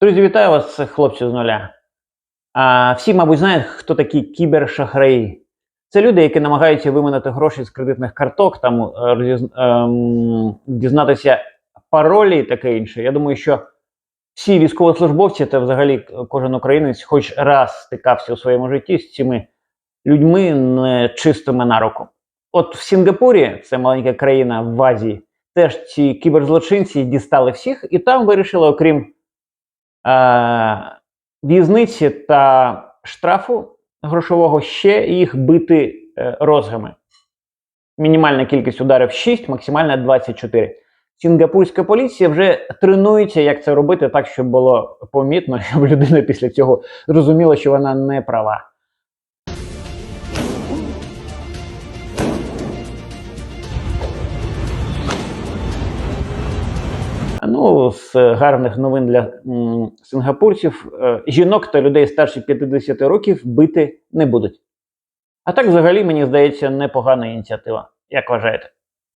Друзі, вітаю вас, хлопці з нуля. А, всі, мабуть, знають, хто такі кібершахраї. Це люди, які намагаються виманити гроші з кредитних карток, там е, ем, дізнатися паролі і таке інше. Я думаю, що всі військовослужбовці та взагалі кожен українець хоч раз стикався у своєму житті з цими людьми нечистими на руку. От в Сінгапурі, це маленька країна в Азії, теж ці кіберзлочинці дістали всіх, і там вирішили, окрім в'язниці та штрафу грошового, ще їх бити е, розгами. Мінімальна кількість ударів 6, максимальна 24. Сінгапурська поліція вже тренується, як це робити так, щоб було помітно, щоб людина після цього зрозуміла, що вона не права. Ну, з гарних новин для сингапурців е, жінок та людей старше 50 років бити не будуть. А так, взагалі, мені здається, непогана ініціатива. Як вважаєте?